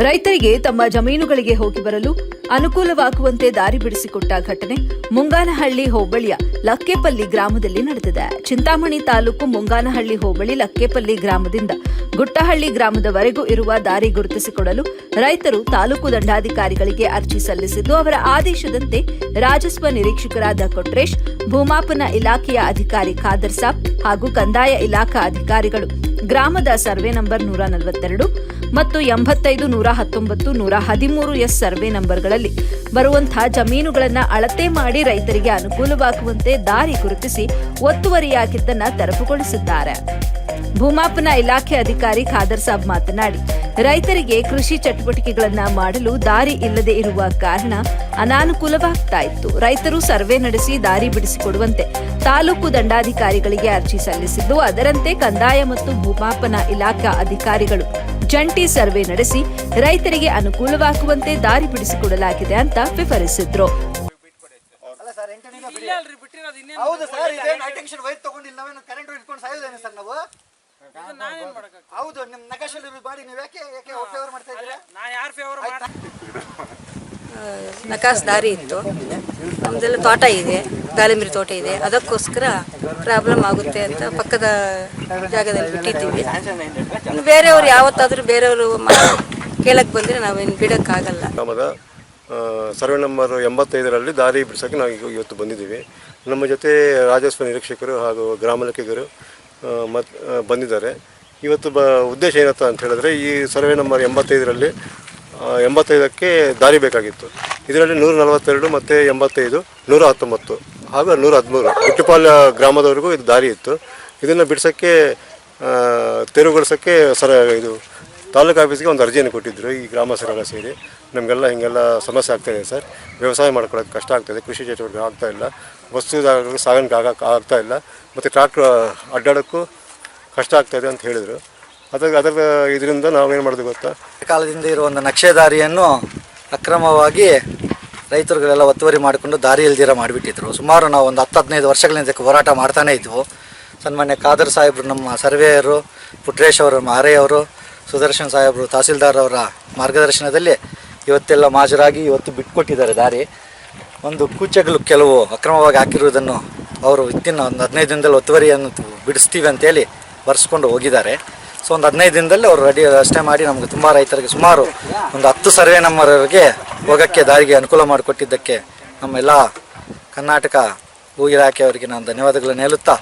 ರೈತರಿಗೆ ತಮ್ಮ ಜಮೀನುಗಳಿಗೆ ಹೋಗಿ ಬರಲು ಅನುಕೂಲವಾಗುವಂತೆ ದಾರಿ ಬಿಡಿಸಿಕೊಟ್ಟ ಘಟನೆ ಮುಂಗಾನಹಳ್ಳಿ ಹೋಬಳಿಯ ಲಕ್ಕೆಪಲ್ಲಿ ಗ್ರಾಮದಲ್ಲಿ ನಡೆದಿದೆ. ಚಿಂತಾಮಣಿ ತಾಲೂಕು ಮುಂಗಾನಹಳ್ಳಿ ಹೋಬಳಿ ಲಕ್ಕೆಪಲ್ಲಿ ಗ್ರಾಮದಿಂದ ಗುಟ್ಟಹಳ್ಳಿ ಗ್ರಾಮದವರೆಗೂ ಇರುವ ದಾರಿ ಗುರುತಿಸಿಕೊಡಲು ರೈತರು ತಾಲೂಕು ದಂಡಾಧಿಕಾರಿಗಳಿಗೆ ಅರ್ಜಿ ಸಲ್ಲಿಸಿದ್ದು, ಅವರ ಆದೇಶದಂತೆ ರಾಜಸ್ವ ನಿರೀಕ್ಷಕರಾದ ಕೊಟ್ರೇಶ್, ಭೂಮಾಪನ ಇಲಾಖೆಯ ಅಧಿಕಾರಿ ಖಾದರ್ ಸಾಬ್ ಹಾಗೂ ಕಂದಾಯ ಇಲಾಖಾ ಅಧಿಕಾರಿಗಳು ಗ್ರಾಮದ ಸರ್ವೆ ನಂಬರ್ ನೂರ ನಲವತ್ತೆರಡು ಮತ್ತು ಎಂಬತ್ತೈದು ನೂರ ಹತ್ತೊಂಬತ್ತು, ನೂರ ಹದಿಮೂರು ಎಸ್ ಸರ್ವೆ ನಂಬರ್ಗಳಲ್ಲಿ ಬರುವಂತಹ ಜಮೀನುಗಳನ್ನು ಅಳತೆ ಮಾಡಿ ರೈತರಿಗೆ ಅನುಕೂಲವಾಗುವಂತೆ ದಾರಿ ಗುರುತಿಸಿ ಒತ್ತುವರಿಯಾಗಿದ್ದನ್ನು ತೆರವುಗೊಳಿಸಿದ್ದಾರೆ ಭೂಮಾಪನ ಇಲಾಖೆ ಅಧಿಕಾರಿ ಖಾದರ್ ಸಾಬ್ ಮಾತನಾಡಿ ರೈತರಿಗೆ ಕೃಷಿ ಚಟುವಟಿಕೆಗಳನ್ನ ಮಾಡಲು ದಾರಿ ಇಲ್ಲದೆ ಇರುವ ಕಾರಣ ಅನಾನುಕೂಲವಾಗ್ತಾ ಇತ್ತು. ರೈತರು ಸರ್ವೆ ನಡೆಸಿ ದಾರಿ ಬಿಡಿಸಿಕೊಡುವಂತೆ ತಾಲೂಕು ದಂಡಾಧಿಕಾರಿಗಳಿಗೆ ಅರ್ಜಿ ಸಲ್ಲಿಸಿದ್ದು ಅದರಂತೆ ಕಂದಾಯ ಮತ್ತು ಭೂಮಾಪನ ಇಲಾಖಾ ಅಧಿಕಾರಿಗಳು ಜಂಟಿ ಸರ್ವೆ ನಡೆಸಿ ರೈತರಿಗೆ ಅನುಕೂಲವಾಗುವಂತೆ ದಾರಿ ಬಿಡಿಸಿಕೊಡಲಾಗಿದೆ ಅಂತ ವಿವರಿಸಿದ್ರು. ಹೌದು ಸರ್ ಇದೇನು ಅಟೆನ್ಷನ್ ವೈರ್ ತಗೊಂಡಿಲ್ಲ ನಾವೇನು ಕರೆಂಟ್ ಇಟ್ಕೊಂಡು ಸಾಯೋದೇನೆ ಸರ್ ನಾವು? ಹೌದು ನಿಮ್ಮ ನಕಾಶಲ್ಲಿ ಇರೋದು ಮಾಡಿ ನೀವು ಯಾಕೆ ಯಾಕೆ ಫೇವರ್ ಮಾಡ್ತಾ ಇದ್ದೀರಾ? ನಾ ಯಾರು ಫೇವರ್ ಮಾಡ ನಕಾಸ್ ದಾರಿ ಇತ್ತು. ನಮ್ದೆಲ್ಲ ತೋಟ ಇದೆ ದಾಳಿಂಬರಿ ತೋಟ ಇದೆ. ಅದಕ್ಕೋಸ್ಕರ ಪ್ರಾಬ್ಲಮ್ ಆಗುತ್ತೆ ಅಂತ ಪಕ್ಕದ ಜಾಗದಲ್ಲಿ ಬಿಟ್ಟಿದ್ದೀವಿ. ಇನ್ನು ಬೇರೆಯವ್ರು ಯಾವತ್ತಾದರೂ ಬೇರೆಯವರು ಕೇಳಕ್ಕೆ ಬಂದರೆ ನಾವೇನು ಬಿಡೋಕ್ಕಾಗಲ್ಲ. ಆ, ಸರ್ವೆ ನಂಬರ್ ಎಂಬತ್ತೈದರಲ್ಲಿ ದಾರಿ ಬಿಡಿಸೋಕ್ಕೆ ನಾವು ಈಗ ಇವತ್ತು ಬಂದಿದ್ದೀವಿ. ನಮ್ಮ ಜೊತೆ ರಾಜಸ್ವ ನಿರೀಕ್ಷಕರು ಹಾಗೂ ಗ್ರಾಮ ಲೆಕ್ಕಿಗರು ಮತ್ತು ಬಂದಿದ್ದಾರೆ. ಇವತ್ತು ಬ, ಉದ್ದೇಶ ಏನತ್ತ ಅಂತ ಹೇಳಿದ್ರೆ ಈ ಸರ್ವೆ ನಂಬರ್ ಎಂಬತ್ತೈದರಲ್ಲಿ ಎಂಬತ್ತೈದಕ್ಕೆ ದಾರಿ ಬೇಕಾಗಿತ್ತು. ಇದರಲ್ಲಿ ನೂರ ನಲವತ್ತೆರಡು ಮತ್ತು ಎಂಬತ್ತೈದು, ನೂರ ಹತ್ತೊಂಬತ್ತು, ಹಾಗೂ ನೂರ ಹದಿಮೂರು. ಗುಟ್ಟಿಪಾಲ್ಯ ಗ್ರಾಮದವರೆಗೂ ಇದು ದಾರಿ ಇತ್ತು. ಇದನ್ನು ಬಿಡಿಸೋಕ್ಕೆ ತೆರವುಗೊಳಿಸೋಕ್ಕೆ ಸರ, ಇದು ತಾಲೂಕು ಆಫೀಸ್ಗೆ ಒಂದು ಅರ್ಜಿಯನ್ನು ಕೊಟ್ಟಿದ್ದರು ಈ ಗ್ರಾಮಸ್ಥರೆಲ್ಲ ಸೇರಿ. ನಮಗೆಲ್ಲ ಹಿಂಗೆಲ್ಲ ಸಮಸ್ಯೆ ಆಗ್ತಾಯಿದೆ ಸರ್. ವ್ಯವಸಾಯ ಮಾಡ್ಕೊಳ್ಳೋಕೆ ಕಷ್ಟ ಆಗ್ತಾಯಿದೆ ಕೃಷಿ ಚಟುವಟಿಕೆ ಆಗ್ತಾ ಇಲ್ಲ ವಸ್ತು ಸಾಗಾಣಿಕೆ ಆಗಕ್ಕೆ ಆಗ್ತಾ ಇಲ್ಲ, ಮತ್ತು ಟ್ರಾಕ್ಟ್ರ್ ಅಡ್ಡಾಡೋಕ್ಕೂ ಕಷ್ಟ ಆಗ್ತಾಯಿದೆ ಅಂತ ಹೇಳಿದರು. ಅದ್ರ, ಅದರ ಇದರಿಂದ ನಾವೇನು ಮಾಡೋದು ಗೊತ್ತಾ? ಕಾಲದಿಂದ ಇರುವ ಒಂದು ನಕ್ಷೆ ದಾರಿಯನ್ನು ಅಕ್ರಮವಾಗಿ ರೈತರುಗಳೆಲ್ಲ ಒತ್ತುವರಿ ಮಾಡಿಕೊಂಡು ದಾರಿ ಇಲ್ದಿರ ಮಾಡಿಬಿಟ್ಟಿದ್ರು. ಸುಮಾರು ನಾವು ಒಂದು ಹತ್ತು, ಹದಿನೈದು ವರ್ಷಗಳಿಂದ ಹೋರಾಟ ಮಾಡ್ತಾನೇ ಇದ್ವು. ಸನ್ಮಾನ್ಯ ಖಾದರ್ ಸಾಹೇಬರು, ನಮ್ಮ ಸರ್ವೇಯರು, ಪುಟ್ರೇಶ್ ಅವರು ಮಾರೆಯವರು ಸುದರ್ಶನ್ ಸಾಹೇಬರು ತಹಸೀಲ್ದಾರ್ ಅವರ ಮಾರ್ಗದರ್ಶನದಲ್ಲಿ ಇವತ್ತೆಲ್ಲ ಮಾಜರಾಗಿ ಇವತ್ತು ಬಿಟ್ಕೊಟ್ಟಿದ್ದಾರೆ ದಾರಿ. ಒಂದು ಕೂಚೆಗಳು ಕೆಲವು ಅಕ್ರಮವಾಗಿ ಹಾಕಿರುವುದನ್ನು ಅವರು ವಿತ್ತಿನ ಒಂದು ಹದಿನೈದು ದಿನದಲ್ಲಿ ಒತ್ತುವರಿಯನ್ನು ಬಿಡಿಸ್ತೀವಿ ಅಂತೇಳಿ ಬರೆಸ್ಕೊಂಡು ಹೋಗಿದ್ದಾರೆ. ಸೊ ಒಂದು ಹದಿನೈದು ದಿನದಲ್ಲಿ ಅವರು ರೆಡಿ ಅಷ್ಟೇ ಮಾಡಿ ನಮಗೆ ತುಂಬ ರೈತರಿಗೆ ಸುಮಾರು ಒಂದು ಹತ್ತು ಸರ್ವೆ ನಂಬರ್ವರೆಗೆ ಹೋಗೋಕ್ಕೆ ದಾರಿಗೆ ಅನುಕೂಲ ಮಾಡಿಕೊಟ್ಟಿದ್ದಕ್ಕೆ ನಮ್ಮೆಲ್ಲ ಕರ್ನಾಟಕ ಭೂ ಇಲಾಖೆಯವರಿಗೆ ನಾನು ಧನ್ಯವಾದಗಳನ್ನು ಹೇಳುತ್ತಾ